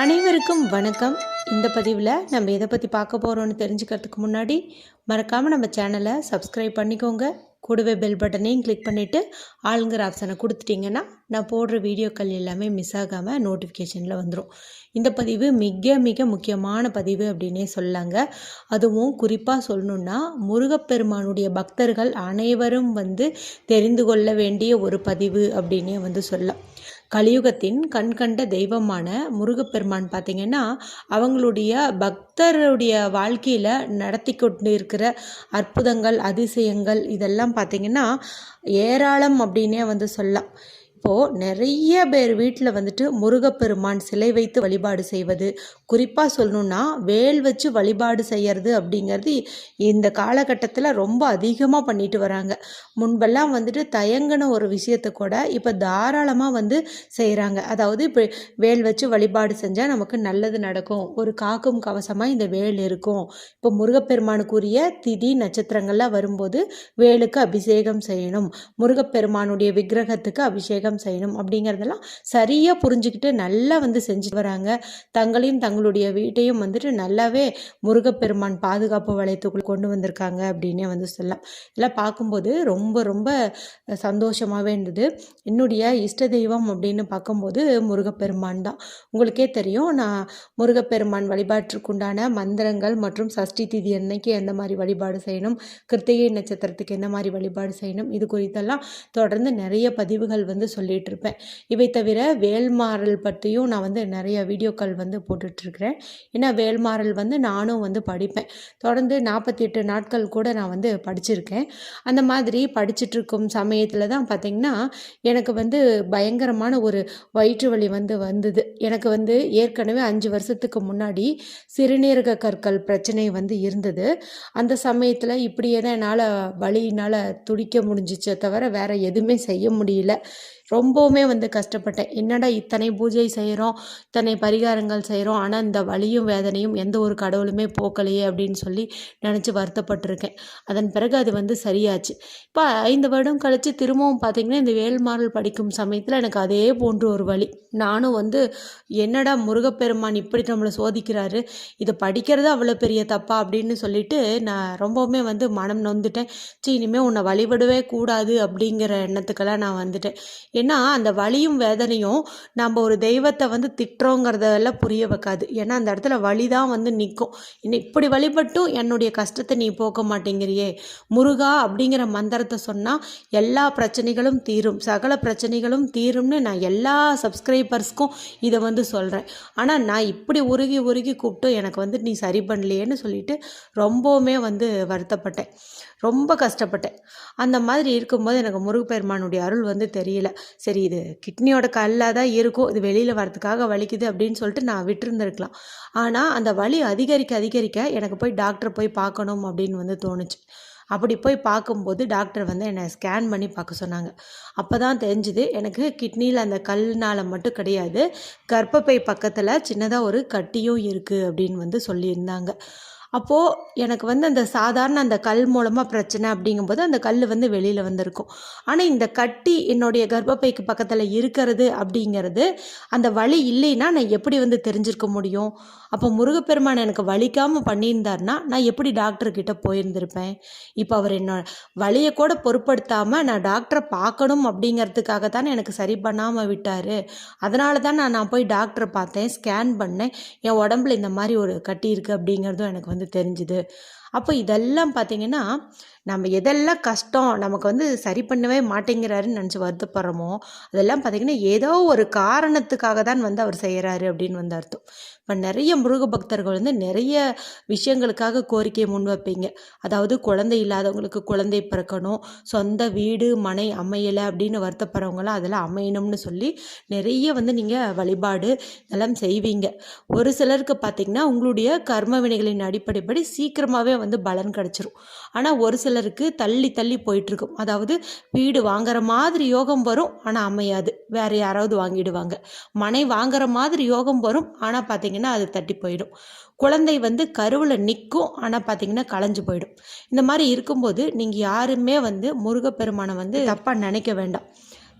அனைவருக்கும் வணக்கம். இந்த பதிவில் நம்ம எதை பற்றி பார்க்க போகிறோம்னு தெரிஞ்சுக்கிறதுக்கு முன்னாடி மறக்காமல் நம்ம சேனலை சப்ஸ்கிரைப் பண்ணிக்கோங்க. கூடவே பெல் பட்டனையும் கிளிக் பண்ணிவிட்டு ஆளுங்கிற ஆப்ஷனை கொடுத்துட்டிங்கன்னா நான் போடுற வீடியோக்கள் எல்லாமே மிஸ் ஆகாமல் நோட்டிஃபிகேஷனில் வந்துடும் இந்த பதிவு மிக மிக முக்கியமான பதிவு அப்படின்னே சொல்லாங்க அதுவும் குறிப்பாக சொல்லணுன்னா முருகப்பெருமானுடைய பக்தர்கள் அனைவரும் வந்து தெரிந்து கொள்ள வேண்டிய ஒரு பதிவு அப்படின்னே வந்து சொல்லலாம். கலியுகத்தின் கண்கண்ட தெய்வமான முருகப்பெருமான் பார்த்திங்கன்னா அவங்களுடைய பக்தருடைய வாழ்க்கையில் நடத்தி கொண்டு இருக்கிற அற்புதங்கள் அதிசயங்கள் இதெல்லாம் பார்த்திங்கன்னா ஏராளம் அப்படின்னே வந்து சொல்லலாம். இப்போது நிறைய பேர் வீட்டில் வந்துட்டு முருகப்பெருமான் சிலை வைத்து வழிபாடு செய்வது. குறிப்பாக சொல்லணுன்னா வேல் வச்சு வழிபாடு செய்கிறது அப்படிங்கிறது இந்த காலகட்டத்தில் ரொம்ப அதிகமாக பண்ணிட்டு வராங்க. முன்பெல்லாம் வந்துட்டு தயங்கின ஒரு விஷயத்தை கூட இப்போ தாராளமாக வந்து செய்கிறாங்க அதாவது இப்போ வேல் வச்சு வழிபாடு செஞ்சால் நமக்கு நல்லது நடக்கும். ஒரு காக்கும் கவசமாக இந்த வேல் இருக்கும். இப்போ முருகப்பெருமானுக்குரிய திதி நட்சத்திரங்கள்லாம் வரும்போது வேலுக்கு அபிஷேகம் செய்யணும். முருகப்பெருமானுடைய விக்கிரகத்துக்கு அபிஷேகம் செய்யணும் அப்படிங்கிறதெல்லாம் சரியாக புரிஞ்சுக்கிட்டு நல்லா வந்து செஞ்சுட்டு வராங்க. தங்களையும் தங்களுடைய வீட்டையும் வந்துட்டு நல்லாவே முருகப்பெருமான் பாதுகாப்பு வளையத்துக்குள் கொண்டு வந்திருக்காங்க அப்படின்னே வந்து சொல்லலாம். இதெல்லாம் பார்க்கும்போது ரொம்ப ரொம்ப சந்தோஷமாகவே இருந்தது. என்னுடைய இஷ்ட தெய்வம் அப்படின்னு பார்க்கும்போது முருகப்பெருமான் தான். உங்களுக்கே தெரியும் நான் முருகப்பெருமான் வழிபாட்டிற்குண்டான மந்திரங்கள் மற்றும் சஷ்டி திதி அன்னைக்கு எந்த மாதிரி வழிபாடு செய்யணும் கிருத்திகை நட்சத்திரத்துக்கு என்ன மாதிரி வழிபாடு செய்யணும் இது குறித்தெல்லாம் தொடர்ந்து நிறைய பதிவுகள் வந்து சொல்லிகிட்டு இருப்பேன் இவை தவிர வேல்மாறல் பற்றியும் நான் வந்து நிறைய வீடியோக்கள் வந்து போட்டுட்ருக்கிறேன். ஏன்னா வேல்மாறல் வந்து நானும் வந்து படிப்பேன். தொடர்ந்து நாற்பத்தி எட்டு நாட்கள் கூட நான் வந்து படிச்சிருக்கேன். அந்த மாதிரி படிச்சுட்ருக்கும் சமயத்தில் தான் பார்த்திங்கன்னா எனக்கு வந்து பயங்கரமான ஒரு வயிற்று வலி வந்து வந்தது. எனக்கு வந்து ஏற்கனவே அஞ்சு வருஷத்துக்கு முன்னாடி சிறுநீரக கற்கள் பிரச்சனை வந்து இருந்தது. அந்த சமயத்தில் இப்படியே தான் என்னால் வலியினால் துடிக்க முடிஞ்சிச்சே தவிர வேறு எதுவுமே செய்ய முடியல. ரொம்பவுமே வந்து கஷ்டப்பட்டேன். என்னடா இத்தனை பூஜை செய்கிறோம் இத்தனை பரிகாரங்கள் செய்கிறோம் ஆனால் இந்த வலியும் வேதனையும் எந்த ஒரு கடவுளுமே போக்கலையே அப்படின்னு சொல்லி நினச்சி வருத்தப்பட்டிருக்கேன். அதன் பிறகு அது வந்து சரியாச்சு. இப்போ ஐந்து வருடம் கழித்து திரும்பவும் பார்த்திங்கன்னா இந்த வேல்மாறல் படிக்கும் சமயத்தில் எனக்கு அதே போன்று ஒரு வழி நானும் வந்து என்னடா முருகப்பெருமான் இப்படி நம்மளை சோதிக்கிறாரு? இதை படிக்கிறது அவ்வளோ பெரிய தப்பா? அப்படின்னு சொல்லிட்டு நான் ரொம்பவுமே வந்து மனம் நொந்துட்டேன். சீ இனிமேல் உன்னை வழிபடவே கூடாது அப்படிங்கிற எண்ணத்துக்கெல்லாம் நான் வந்துட்டேன். ஏன்னா அந்த வலியும் வேதனையும் நம்ம ஒரு தெய்வத்தை வந்து திட்டுறோங்கிறதெல்லாம் புரிய வைக்காது. ஏன்னா அந்த இடத்துல வலி தான் வந்து நிற்கும் என்ன இப்படி வழிபட்டும் என்னுடைய கஷ்டத்தை நீ போக்க மாட்டேங்கிறியே. முருகா அப்படிங்கிற மந்திரத்தை சொன்னால் எல்லா பிரச்சனைகளும் தீரும். சகல பிரச்சனைகளும் தீரும்னு நான் எல்லா சப்ஸ்கிரைபர்ஸ்க்கும் இதை வந்து சொல்கிறேன் ஆனால் நான் இப்படி உருகி உருகி கூப்பிட்டு எனக்கு வந்து நீ சரி பண்ணலையேன்னு சொல்லிட்டு ரொம்பவுமே வந்து வருத்தப்பட்டேன். ரொம்ப கஷ்டப்பட்டேன். அந்த மாதிரி இருக்கும்போது எனக்கு முருகப்பெருமானுடைய அருள் வந்து தெரியல. சரி இது கிட்னியோட கல்லாக தான் இருக்கும் இது வெளியில் வரதுக்காக வலிக்குது அப்படின்னு சொல்லிட்டு நான் விட்டுருந்துருக்கலாம். ஆனால் அந்த வலி அதிகரிக்க அதிகரிக்க எனக்கு போய் டாக்டர் போய் பார்க்கணும் அப்படின்னு வந்து தோணுச்சு. அப்படி போய் பார்க்கும்போது டாக்டர் வந்து என்னை ஸ்கேன் பண்ணி பார்க்க சொன்னாங்க. அப்போ தான் தெரிஞ்சுது எனக்கு கிட்னியில் அந்த கல்னால் மட்டும் கிடையாது கர்ப்பப்பை பக்கத்தில் சின்னதாக ஒரு கட்டியும் இருக்குது அப்படின்னு வந்து சொல்லியிருந்தாங்க. அப்போது எனக்கு வந்து அந்த சாதாரண அந்த கல் மூலமாக பிரச்சனை அப்படிங்கும்போது அந்த கல் வந்து வெளியில் வந்திருக்கும். ஆனால் இந்த கட்டி என்னுடைய கர்ப்பப்பைக்கு பக்கத்தில் இருக்கிறது அப்படிங்கிறது அந்த வலி இல்லைன்னா நான் எப்படி வந்து தெரிஞ்சிருக்க முடியும்? அப்போ முருகப்பெருமான் எனக்கு வலிக்காமல் பண்ணியிருந்தார்னா நான் எப்படி டாக்டர்கிட்ட போயிருந்திருப்பேன்? இப்போ அவர் என்னோட வலியை கூட பொருட்படுத்தாமல் நான் டாக்டரை பார்க்கணும் அப்படிங்கிறதுக்காக தானே எனக்கு சரி பண்ணாமல் விட்டார். அதனால தான் நான் நான் போய் டாக்டரை பார்த்தேன் ஸ்கேன் பண்ணேன். என் உடம்புல இந்த மாதிரி ஒரு கட்டி இருக்குது அப்படிங்கிறதும் எனக்கு வந்து வந்து தெரிஞ்சுது. அப்போ இதெல்லாம் பார்த்திங்கன்னா நம்ம எதெல்லாம் கஷ்டம் நமக்கு வந்து சரி பண்ணவே மாட்டேங்கிறாருன்னு நினச்சி வருத்தப்படுறோமோ அதெல்லாம் பார்த்திங்கன்னா ஏதோ ஒரு காரணத்துக்காக தான் வந்து அவர் செய்கிறாரு அப்படின்னு வந்து அர்த்தம். இப்போ நிறைய முருக பக்தர்கள் வந்து நிறைய விஷயங்களுக்காக கோரிக்கையை முன் வைப்பீங்க. அதாவது குழந்தை இல்லாதவங்களுக்கு குழந்தை பிறக்கணும் சொந்த வீடு மனை அமையலை அப்படின்னு வருத்தப்படுறவங்களாம் அதெல்லாம் அமையணும்னு சொல்லி நிறைய வந்து நீங்கள் வழிபாடு இதெல்லாம் செய்வீங்க. ஒரு சிலருக்கு பார்த்திங்கன்னா உங்களுடைய கர்ம வினைகளின் அடிப்படைப்படி சீக்கிரமாகவே வந்து பலன் கிடச்சிரும். ஆனால் ஒரு சிலருக்கு தள்ளி தள்ளி போயிட்டுருக்கும். அதாவது வீடு வாங்குற மாதிரி யோகம் வரும் ஆனால் அமையாது. வேறு யாராவது வாங்கிடுவாங்க. மனை வாங்குற மாதிரி யோகம் வரும். ஆனால் பார்த்திங்கன்னா அது தட்டி போயிடும். குழந்தை வந்து கருவில் நிற்கும் ஆனால் பார்த்திங்கன்னா களைஞ்சு போயிடும். இந்த மாதிரி இருக்கும்போது நீங்கள் யாருமே வந்து முருகப்பெருமானை வந்து தப்பாக நினைக்க வேண்டாம்.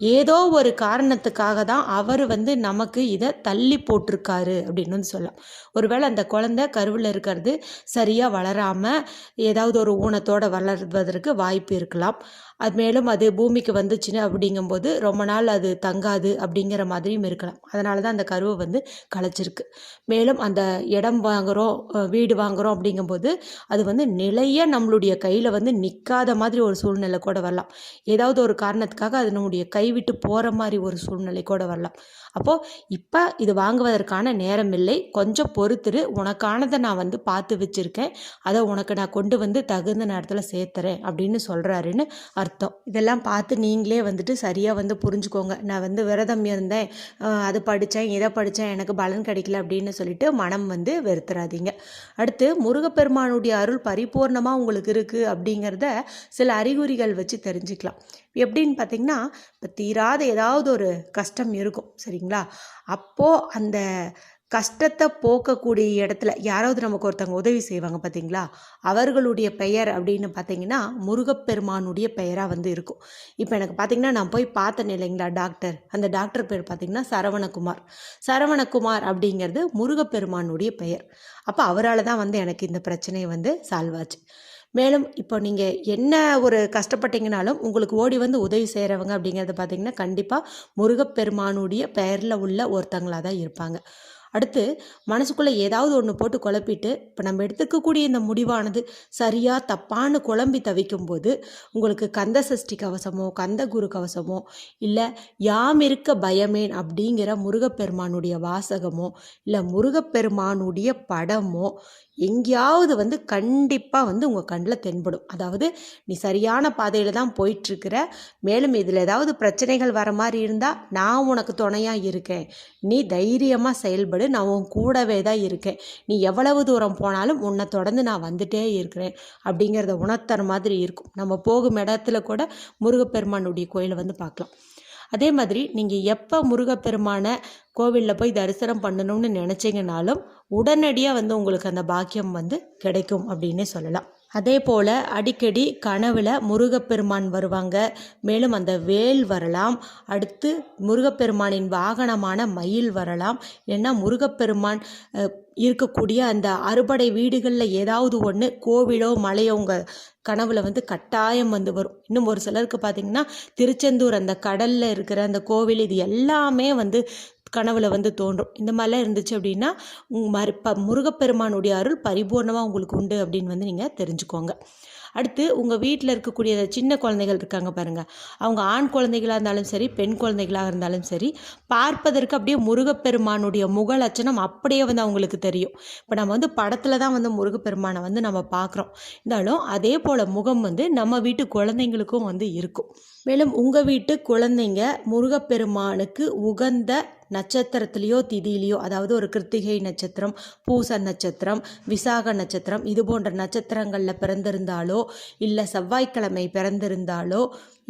ஏதோ ஒரு காரணத்துக்காக தான் அவர் வந்து நமக்கு இதை தள்ளி போட்டிருக்காரு அப்படின்னு வந்து சொல்லலாம். ஒருவேளை அந்த குழந்தை கருவில் இருக்கிறது சரியாக வளராமல் ஏதாவது ஒரு ஊனத்தோடு வளர்வதற்கு வாய்ப்பு இருக்கலாம். அது மேலும் அது பூமிக்கு வந்துச்சுன்னு அப்படிங்கும்போது ரொம்ப நாள் அது தங்காது அப்படிங்கிற மாதிரியும் இருக்கலாம். அதனால தான் அந்த கருவை வந்து கலைச்சிருக்கு மேலும் அந்த இடம் வாங்குகிறோம் வீடு வாங்குகிறோம் அப்படிங்கும்போது அது வந்து நிலைய நம்மளுடைய கையில் வந்து நிற்காத மாதிரி ஒரு சூழ்நிலை கூட வரலாம். ஏதாவது ஒரு காரணத்துக்காக அது நம்முடைய கைவிட்டு போகிற மாதிரி ஒரு சூழ்நிலை கூட வரலாம். அப்போது இப்போ இது வாங்குவதற்கான நேரம் இல்லை. கொஞ்சம் பொறுத்துரு. உனக்கானதை நான் வந்து பார்த்து வச்சுருக்கேன். அதை உனக்கு நான் கொண்டு வந்து தகுந்த நேரத்தில் சேர்த்துறேன் அப்படின்னு சொல்கிறாருன்னு அர்த்தம். அர்த்தம். இதெல்லாம் பார்த்து நீங்களே வந்துட்டு சரியாக வந்து புரிஞ்சுக்கோங்க. நான் வந்து விரதம் இருந்தேன். அது படித்தேன் இதை படித்தேன் எனக்கு பலன் கிடைக்கல அப்படின்னு சொல்லிட்டு மனம் வந்து வெறுத்துறாதீங்க. அடுத்து முருகப்பெருமானுடைய அருள் பரிபூர்ணமாக உங்களுக்கு இருக்குது அப்படிங்கிறத சில அறிகுறிகள் வச்சு தெரிஞ்சுக்கலாம். எப்படின்னு பார்த்தீங்கன்னா இப்போ தீராத ஏதாவது ஒரு கஷ்டம் இருக்கும் சரிங்களா? அப்போது அந்த கஷ்டத்தை போக்கக்கூடிய இடத்துல யாராவது நமக்கு ஒருத்தவங்க உதவி செய்வாங்க பார்த்தீங்களா அவர்களுடைய பெயர் அப்படின்னு பார்த்தீங்கன்னா முருகப்பெருமானுடைய பெயராக வந்து இருக்கும். இப்போ எனக்கு பார்த்தீங்கன்னா நான் போய் பார்த்தேன் இல்லைங்களா டாக்டர்? அந்த டாக்டர் பேர் பார்த்தீங்கன்னா சரவணகுமார். சரவணகுமார் அப்படிங்கிறது முருகப்பெருமானுடைய பெயர். அப்போ அவரால் தான் வந்து எனக்கு இந்த பிரச்சனை வந்து சால்வ் ஆச்சு. மேலும் இப்போ நீங்கள் என்ன ஒரு கஷ்டப்பட்டீங்கனாலும் உங்களுக்கு ஓடி வந்து உதவி செய்கிறவங்க அப்படிங்கிறது பார்த்தீங்கன்னா கண்டிப்பாக முருகப்பெருமானுடைய பெயரில் உள்ள ஒருத்தங்களாக தான் இருப்பாங்க. அடுத்து மனசுக்குள்ளே ஏதாவது ஒன்று போட்டு குழப்பிட்டு இப்போ நம்ம எடுத்துக்கக்கூடிய இந்த முடிவானது சரியாக தப்பான்னு குழம்பி தவிக்கும் போது உங்களுக்கு கந்த சஷ்டி கவசமோ கந்த குரு கவசமோ இல்லை யாம் இருக்க பயமேன் அப்படிங்கிற முருகப்பெருமானுடைய வாசகமோ இல்லை முருகப்பெருமானுடைய படமோ எங்கேயாவது வந்து கண்டிப்பாக வந்து உங்கள் கண்ணில் தென்படும். அதாவது நீ சரியான பாதையில் தான் போயிட்டுருக்கிற. மேலும் இதில் ஏதாவது பிரச்சனைகள் வர மாதிரி இருந்தால் நான் உனக்கு துணையாக இருக்கேன். நீ தைரியமாக செயல்படு. நான் உன் கூடவே தான் இருக்கேன். நீ எவ்வளவு தூரம் போனாலும் உன்னை தொடர்ந்து நான் வந்துட்டே இருக்கிறேன் அப்படிங்கிறத உணர்த்துற மாதிரி இருக்கும். நம்ம போகும் இடத்துல கூட முருகப்பெருமானுடைய கோயிலை வந்து பார்க்கலாம். அதே மாதிரி நீங்கள் எப்போ முருகப்பெருமானை கோவிலில் போய் தரிசனம் பண்ணணும்னு நினச்சிங்கனாலும் உடனடியாக வந்து உங்களுக்கு அந்த பாக்கியம் வந்து கிடைக்கும் அப்படின்னே சொல்லலாம். அதே போல் அடிக்கடி கனவில் முருகப்பெருமான் வருவாங்க. மேலும் அந்த வேல் வரலாம். அடுத்து முருகப்பெருமானின் வாகனமான மயில் வரலாம். ஏன்னா முருகப்பெருமான் இருக்கக்கூடிய அந்த அறுபடை வீடுகளில் ஏதாவது ஒன்று கோவிலோ மலையோ உங்கள் கனவுல வந்து கட்டாயம் வந்து வரும். இன்னும் ஒரு சிலருக்கு பார்த்தீங்கன்னா திருச்செந்தூர் அந்த கடலில் இருக்கிற அந்த கோவில் இது எல்லாமே வந்து கனவுல வந்து தோன்றும். இந்த மாதிரிலாம் இருந்துச்சு அப்படின்னா உங்க மறு ப முருகப்பெருமானுடைய அருள் பரிபூர்ணமாக உங்களுக்கு உண்டு அப்படின்னு வந்து நீங்கள் தெரிஞ்சுக்கோங்க. அடுத்து உங்கள் வீட்டில் இருக்கக்கூடிய சின்ன குழந்தைகள் இருக்காங்க பாருங்கள் அவங்க ஆண் குழந்தைகளாக இருந்தாலும் சரி பெண் குழந்தைகளாக இருந்தாலும் சரி பார்ப்பதற்கு அப்படியே முருகப்பெருமானுடைய முக லட்சணம் அப்படியே வந்து அவங்களுக்கு தெரியும். இப்போ நம்ம வந்து படத்தில் தான் வந்து முருகப்பெருமானை வந்து நம்ம பார்க்குறோம் இருந்தாலும் அதே போல் முகம் வந்து நம்ம வீட்டு குழந்தைங்களுக்கும் வந்து இருக்கும். மேலும் உங்கள் வீட்டு குழந்தைங்க முருகப்பெருமானுக்கு உகந்த நட்சத்திரத்திலேயோ திதியிலையோ அதாவது ஒரு கிருத்திகை நட்சத்திரம் பூச நட்சத்திரம் விசாக நட்சத்திரம் இது போன்ற நட்சத்திரங்களில் பிறந்திருந்தாலோ இல்லை செவ்வாய்க்கிழமை பிறந்திருந்தாலோ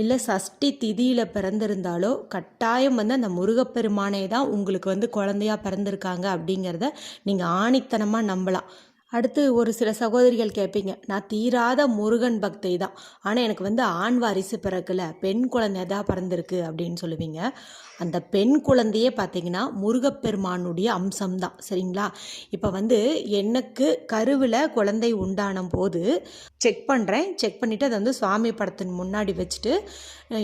இல்லை சஷ்டி திதியில் பிறந்திருந்தாலோ கட்டாயம் வந்து அந்த முருகப்பெருமானே தான் உங்களுக்கு வந்து குழந்தையா பிறந்திருக்காங்க அப்படிங்கிறத நீங்கள் ஆணித்தனமாக நம்பலாம். அடுத்து ஒரு சில சகோதரிகள் கேட்பீங்க நான் தீராத முருகன் பக்தை தான். ஆனால் எனக்கு வந்து ஆண் வாரிசு பிறக்கல. பெண் குழந்தை தான் பிறந்திருக்கு அப்படின்னு சொல்லுவீங்க. அந்த பெண் குழந்தையே பார்த்தீங்கன்னா முருகப்பெருமானுடைய அம்சம்தான். சரிங்களா? இப்போ வந்து எனக்கு கருவில் குழந்தை உண்டான போது செக் பண்ணுறேன் செக் பண்ணிவிட்டு அதை வந்து சுவாமி படத்தின் முன்னாடி வச்சுட்டு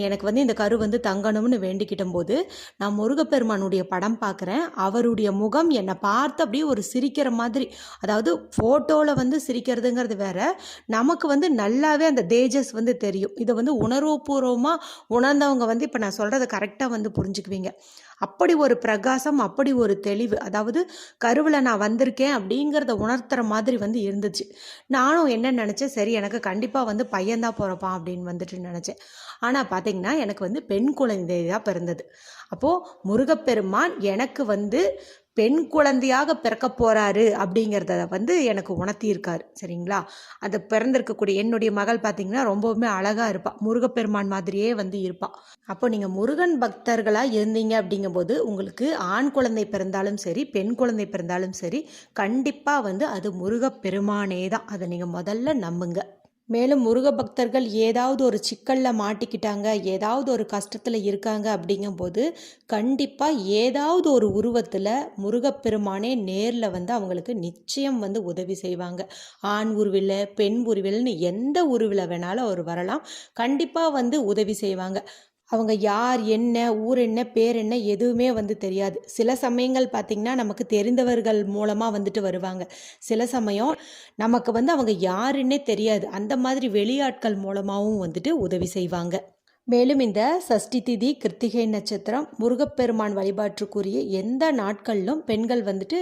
எனக்கு வந்து இந்த கரு வந்து தங்கணும்னு வேண்டிக்கிட்ட போது நான் முருகப்பெருமானுடைய படம் பார்க்குறேன் அவருடைய முகம் என்னை பார்த்து அப்படியே ஒரு சிரிக்கிற மாதிரி அதாவது ஃபோட்டோவில் வந்து சிரிக்கிறதுங்கிறது வேற நமக்கு வந்து நல்லாவே அந்த தேஜஸ் வந்து தெரியும். இதை வந்து உணர்வுபூர்வமாக உணர்ந்தவங்க வந்து இப்போ நான் சொல்கிறத கரெக்டாக வந்து புரிஞ்சுக்குவீங்க அப்படி ஒரு பிரகாசம் அப்படி ஒரு தெளிவு அதாவது கருவில் நான் வந்திருக்கேன் அப்படிங்கிறத உணர்த்துற மாதிரி வந்து இருந்துச்சு. நானும் என்ன நினச்சேன் சரி எனக்கு கண்டிப்பாக வந்து பையன்தான் பிறப்பான் அப்படின்னு வந்துட்டு நினச்சேன். ஆனால் பார்த்தீங்கன்னா எனக்கு வந்து பெண் குழந்தை தான் பிறந்தது. அப்போது முருகப்பெருமான் எனக்கு வந்து பெண் குழந்தையாக பிறக்க போகிறாரு அப்படிங்கிறத வந்து எனக்கு உணர்த்தியிருக்காரு சரிங்களா? அந்த பிறந்திருக்கக்கூடிய என்னுடைய மகள் பார்த்தீங்கன்னா ரொம்பவுமே அழகாக இருப்பாள் முருகப்பெருமான் மாதிரியே வந்து இருப்பாள் அப்போ நீங்கள் முருகன் பக்தர்களாக இருந்தீங்க அப்படிங்கும்போது உங்களுக்கு ஆண் குழந்தை பிறந்தாலும் சரி பெண் குழந்தை பிறந்தாலும் சரி கண்டிப்பாக வந்து அது முருகப்பெருமானே தான் அதை நீங்கள் முதல்ல நம்புங்க. மேலும் முருக பக்தர்கள் ஏதாவது ஒரு சிக்கலில் மாட்டிக்கிட்டாங்க ஏதாவது ஒரு கஷ்டத்தில் இருக்காங்க அப்படிங்கும்போது கண்டிப்பாக ஏதாவது ஒரு உருவத்தில் முருகப்பெருமானே நேரில் வந்து அவங்களுக்கு நிச்சயம் வந்து உதவி செய்வாங்க. ஆண் உருவில் பெண் உருவில்னு எந்த உருவில் வேணாலும் அவர் வரலாம். கண்டிப்பாக வந்து உதவி செய்வாங்க. அவங்க யார் என்ன ஊர் என்ன பேர் என்ன எதுவுமே வந்து தெரியாது. சில சமயங்கள் பார்த்திங்கன்னா நமக்கு தெரிந்தவர்கள் மூலமாக வந்துட்டு வருவாங்க. சில சமயம் நமக்கு வந்து அவங்க யாருன்னே தெரியாது. அந்த மாதிரி வெளியாட்கள் மூலமாகவும் வந்துட்டு உதவி செய்வாங்க. மேலும் இந்த சஷ்டி திதி கிருத்திகை நட்சத்திரம் முருகப்பெருமான் வழிபாட்டுக்குரிய எந்த நாட்களிலும் பெண்கள் வந்துட்டு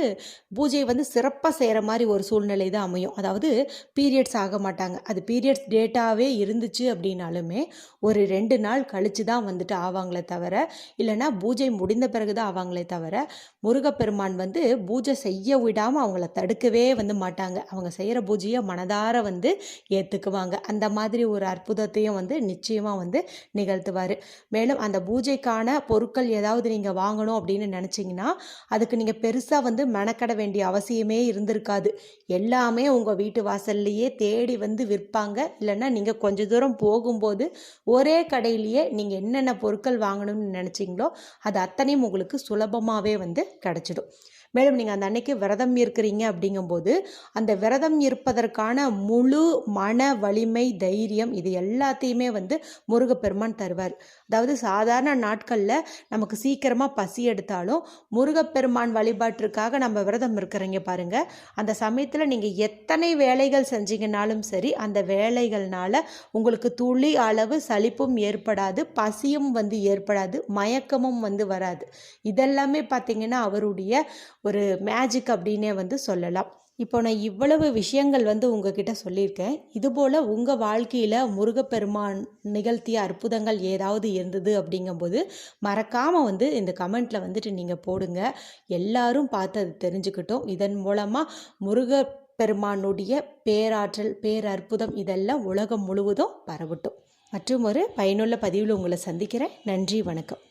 பூஜையை வந்து சிறப்பாக செய்கிற மாதிரி ஒரு சூழ்நிலை தான் அமையும். அதாவது பீரியட்ஸ் ஆக மாட்டாங்க. அது பீரியட்ஸ் டேட்டாவே இருந்துச்சு அப்படின்னாலுமே ஒரு ரெண்டு நாள் கழித்து தான் வந்துட்டு ஆவாங்களே தவிர இல்லைனா பூஜை முடிந்த பிறகு தான் ஆவாங்களே தவிர முருகப்பெருமான் வந்து பூஜை செய்ய விடாமல் அவங்கள தடுக்கவே வந்து மாட்டாங்க. அவங்க செய்கிற பூஜையை மனதார வந்து ஏற்றுக்குவாங்க அந்த மாதிரி ஒரு அற்புதத்தையும் வந்து நிச்சயமாக வந்து நிகழ்த்துவார். மேலும் அந்த பூஜைக்கான பொருட்கள் ஏதாவது நீங்கள் வாங்கணும் அப்படின்னு நினச்சிங்கன்னா அதுக்கு நீங்கள் பெருசாக வந்து மெனக்கட வேண்டிய அவசியமே இருந்திருக்காது. எல்லாமே உங்கள் வீட்டு வாசல்லையே தேடி வந்து விற்பாங்க. இல்லைன்னா நீங்கள் கொஞ்ச தூரம் போகும்போது ஒரே கடையிலேயே நீங்கள் என்னென்ன பொருட்கள் வாங்கணும்னு நினச்சிங்களோ அது அத்தனையும் உங்களுக்கு சுலபமாகவே வந்து கிடச்சிடும். மேலும் நீங்கள் அந்த அன்னைக்கு விரதம் இருக்கிறீங்க அப்படிங்கும்போது அந்த விரதம் இருப்பதற்கான முழு மன வலிமை தைரியம் இது எல்லாத்தையுமே வந்து முருகப்பெருமான் தருவார். அதாவது சாதாரண நாட்களில் நமக்கு சீக்கிரமாக பசி எடுத்தாலும் முருகப்பெருமான் வழிபாட்டிற்காக நம்ம விரதம் இருக்கிறீங்க பாருங்கள் அந்த சமயத்தில் நீங்கள் எத்தனை வேலைகள் செஞ்சீங்கனாலும் சரி அந்த வேலைகள்னால உங்களுக்கு துளி அளவு சலிப்பும் ஏற்படாது பசியும் வந்து ஏற்படாது மயக்கமும் வந்து வராது. இதெல்லாமே பார்த்திங்கன்னா அவருடைய ஒரு மேஜிக் அப்படின்னே வந்து சொல்லலாம். இப்போ நான் இவ்வளவு விஷயங்கள் வந்து உங்ககிட்ட சொல்லியிருக்கேன். இதுபோல் உங்கள் வாழ்க்கையில் முருகப்பெருமான் நிகழ்த்திய அற்புதங்கள் ஏதாவது இருந்தது அப்படிங்கும்போது மறக்காமல் வந்து இந்த கமெண்ட்டில் வந்துட்டு நீங்கள் போடுங்க. எல்லாரும் பார்த்து அது தெரிஞ்சுக்கிட்டோம். இதன் மூலமாக முருக பெருமானுடைய பேராற்றல் பேரற்புதம் இதெல்லாம் உலகம் முழுவதும் பரவட்டும். மற்றும் ஒரு பயனுள்ள பதிவில் உங்களை சந்திக்கிறேன். நன்றி வணக்கம்.